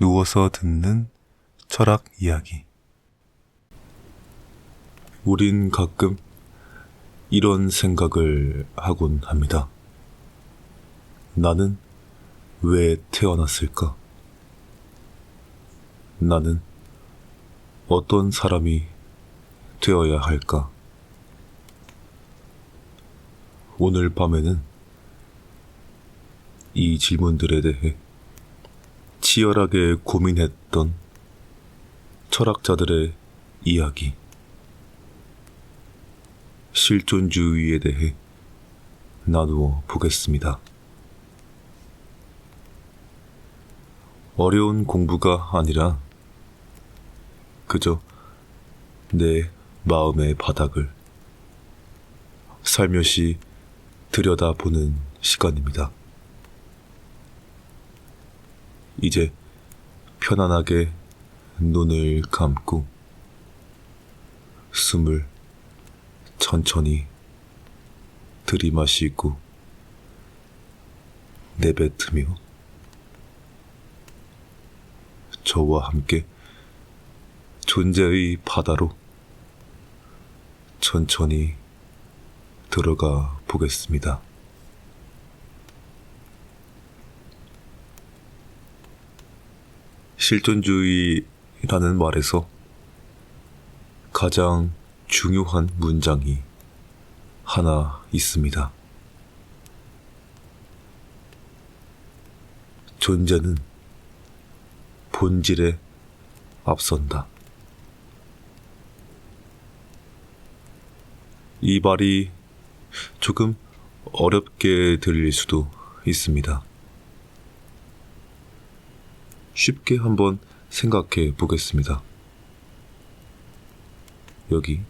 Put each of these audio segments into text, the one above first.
누워서 듣는 철학 이야기. 우린 가끔 이런 생각을 하곤 합니다. 나는 왜 태어났을까? 나는 어떤 사람이 되어야 할까? 오늘 밤에는 이 질문들에 대해 치열하게 고민했던 철학자들의 이야기, 실존주의에 대해 나누어 보겠습니다. 어려운 공부가 아니라 그저 내 마음의 바닥을 살며시 들여다보는 시간입니다. 이제 편안하게 눈을 감고 숨을 천천히 들이마시고 내뱉으며 저와 함께 존재의 바다로 천천히 들어가 보겠습니다. 실존주의라는 말에서 가장 중요한 문장이 하나 있습니다. 존재는 본질에 앞선다. 이 말이 조금 어렵게 들릴 수도 있습니다. 쉽게 한번 생각해 보겠습니다. 여기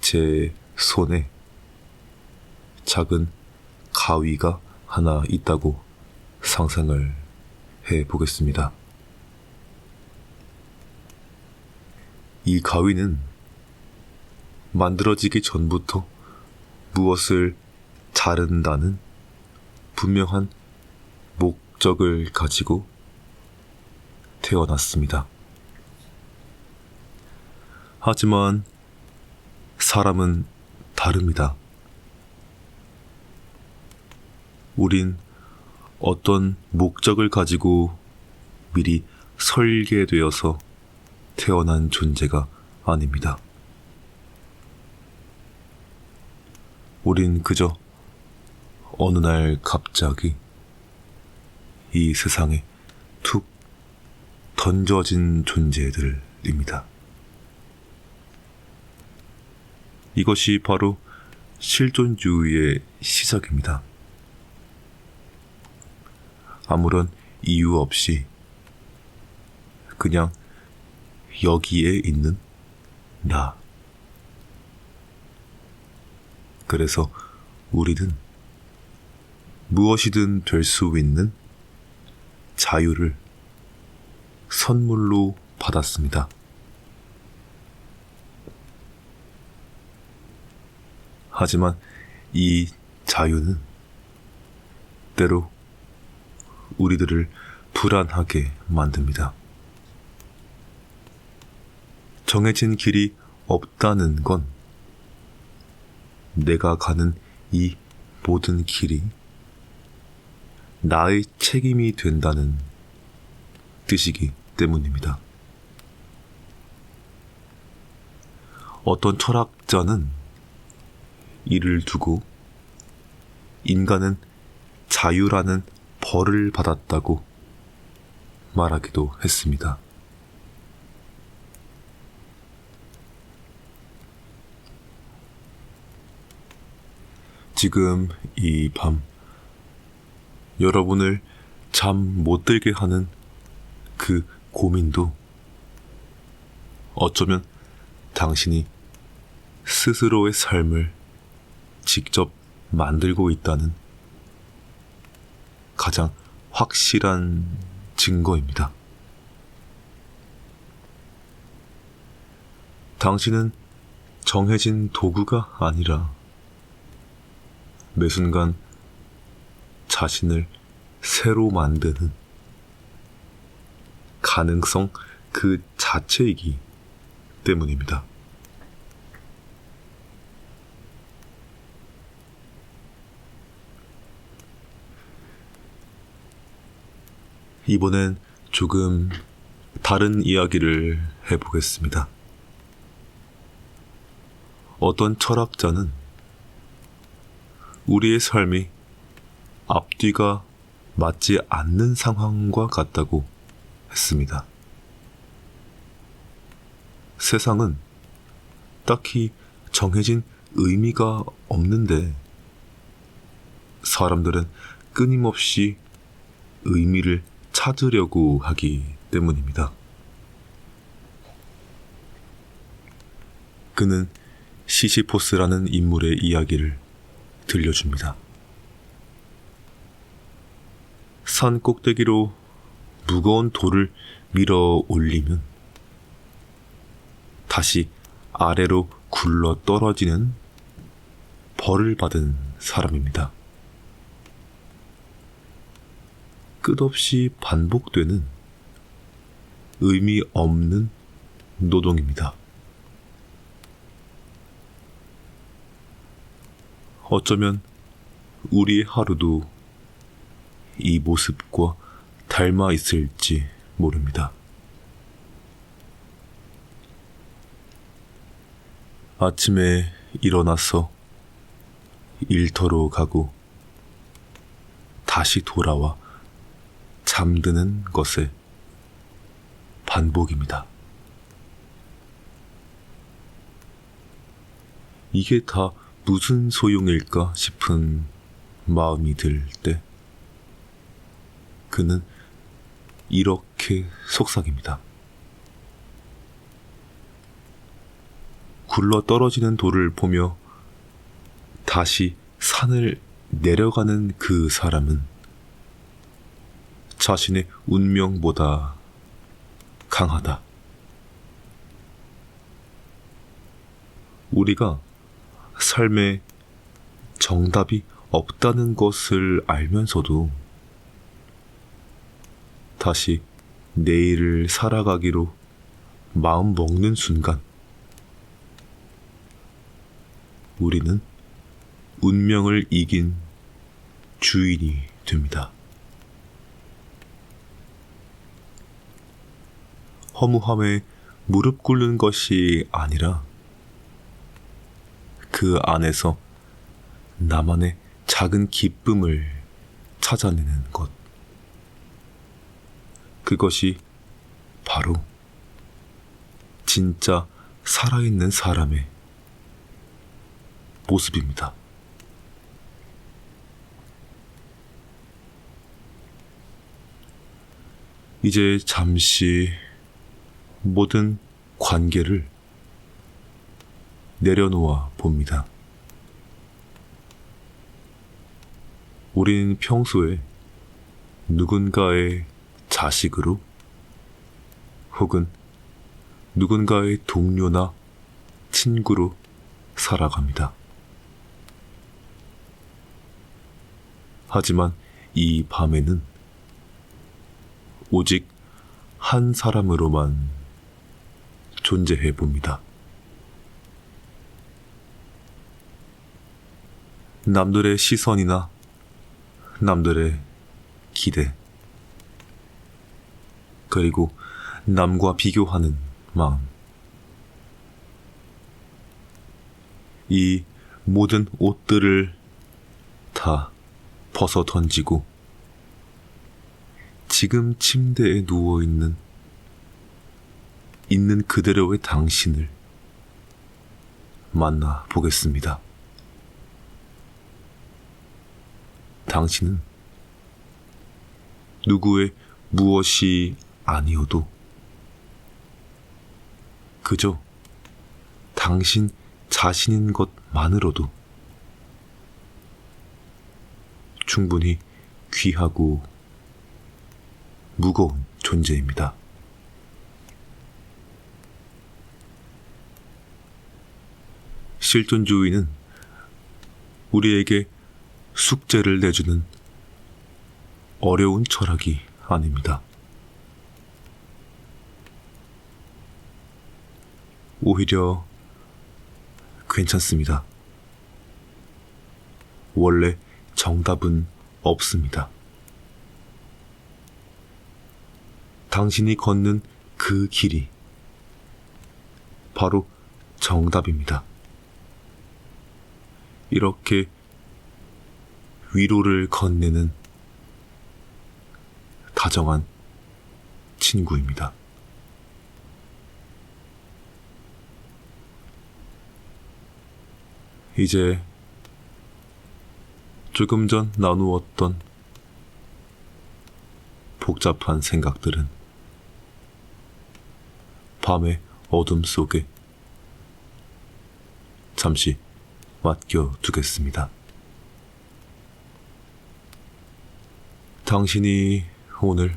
제 손에 작은 가위가 하나 있다고 상상을 해 보겠습니다. 이 가위는 만들어지기 전부터 무엇을 자른다는 분명한 목적을 가지고 태어났습니다. 하지만 사람은 다릅니다. 우린 어떤 목적을 가지고 미리 설계되어서 태어난 존재가 아닙니다. 우린 그저 어느 날 갑자기 이 세상에 툭 던져진 존재들입니다. 이것이 바로 실존주의의 시작입니다. 아무런 이유 없이 그냥 여기에 있는 나. 그래서 우리는 무엇이든 될 수 있는 자유를 선물로 받았습니다. 하지만 이 자유는 때로 우리들을 불안하게 만듭니다. 정해진 길이 없다는 건 내가 가는 이 모든 길이 나의 책임이 된다는 뜻이기 때문입니다. 어떤 철학자는 이를 두고 인간은 자유라는 벌을 받았다고 말하기도 했습니다. 지금 이 밤 여러분을 잠 못 들게 하는 그 고민도 어쩌면 당신이 스스로의 삶을 직접 만들고 있다는 가장 확실한 증거입니다. 당신은 정해진 도구가 아니라 매 순간 자신을 새로 만드는 가능성 그 자체이기 때문입니다. 이번엔 조금 다른 이야기를 해보겠습니다. 어떤 철학자는 우리의 삶이 앞뒤가 맞지 않는 상황과 같다고 했습니다. 세상은 딱히 정해진 의미가 없는데 사람들은 끊임없이 의미를 찾으려고 하기 때문입니다. 그는 시시포스라는 인물의 이야기를 들려줍니다. 산 꼭대기로 무거운 돌을 밀어 올리면 다시 아래로 굴러 떨어지는 벌을 받은 사람입니다. 끝없이 반복되는 의미 없는 노동입니다. 어쩌면 우리의 하루도 이 모습과 닮아 있을지 모릅니다. 아침에 일어나서 일터로 가고 다시 돌아와 잠드는 것의 반복입니다. 이게 다 무슨 소용일까 싶은 마음이 들 때, 그는 이렇게 속삭입니다. 굴러 떨어지는 돌을 보며 다시 산을 내려가는 그 사람은 자신의 운명보다 강하다. 우리가 삶에 정답이 없다는 것을 알면서도 다시 내일을 살아가기로 마음 먹는 순간 우리는 운명을 이긴 주인이 됩니다. 허무함에 무릎 꿇는 것이 아니라 그 안에서 나만의 작은 기쁨을 찾아내는 것. 그것이 바로 진짜 살아있는 사람의 모습입니다. 이제 잠시 모든 관계를 내려놓아 봅니다. 우리는 평소에 누군가의 자식으로 혹은 누군가의 동료나 친구로 살아갑니다. 하지만 이 밤에는 오직 한 사람으로만 존재해 봅니다. 남들의 시선이나 남들의 기대, 그리고 남과 비교하는 마음. 이 모든 옷들을 다 벗어 던지고 지금 침대에 누워 있는 있는 그대로의 당신을 만나 보겠습니다. 당신은 누구의 무엇이 아니어도 그저 당신 자신인 것만으로도 충분히 귀하고 무거운 존재입니다. 실존주의는 우리에게 숙제를 내주는 어려운 철학이 아닙니다. 오히려 괜찮습니다. 원래 정답은 없습니다. 당신이 걷는 그 길이 바로 정답입니다. 이렇게 위로를 건네는 다정한 친구입니다. 이제 조금 전 나누었던 복잡한 생각들은 밤의 어둠 속에 잠시 맡겨두겠습니다. 당신이 오늘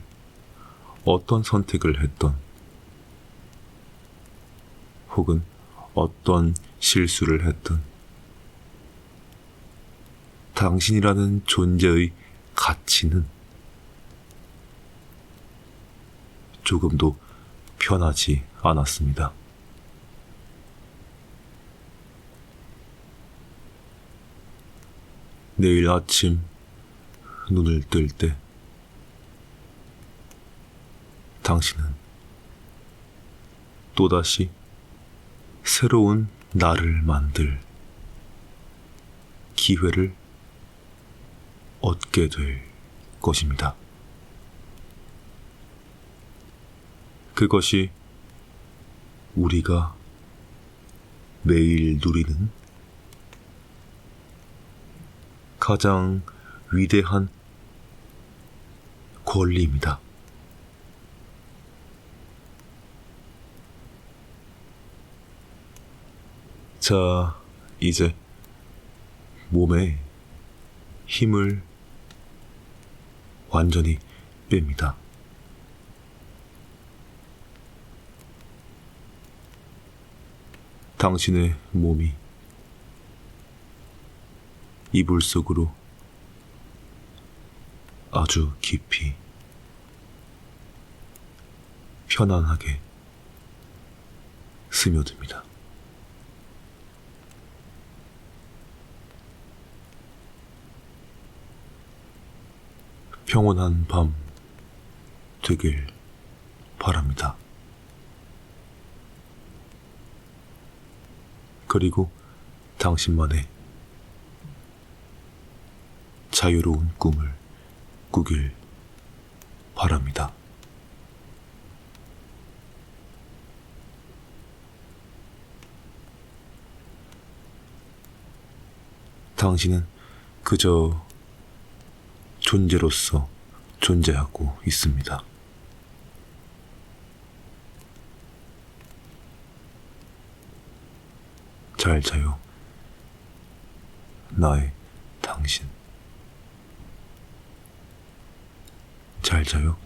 어떤 선택을 했던 혹은 어떤 실수를 했던 당신이라는 존재의 가치는 조금도 편하지 않았습니다. 내일 아침 눈을 뜰 때 당신은 또다시 새로운 나를 만들 기회를 얻게 될 것입니다. 그것이 우리가 매일 누리는 가장 위대한 권리입니다. 자, 이제 몸에 힘을 완전히 뺍니다. 당신의 몸이 이불 속으로 아주 깊이 편안하게 스며듭니다. 평온한 밤 되길 바랍니다. 그리고 당신만의 자유로운 꿈을 꾸길 바랍니다. 당신은 그저 존재로서 존재하고 있습니다. 잘 자요. 나의 당신. 잘 자요.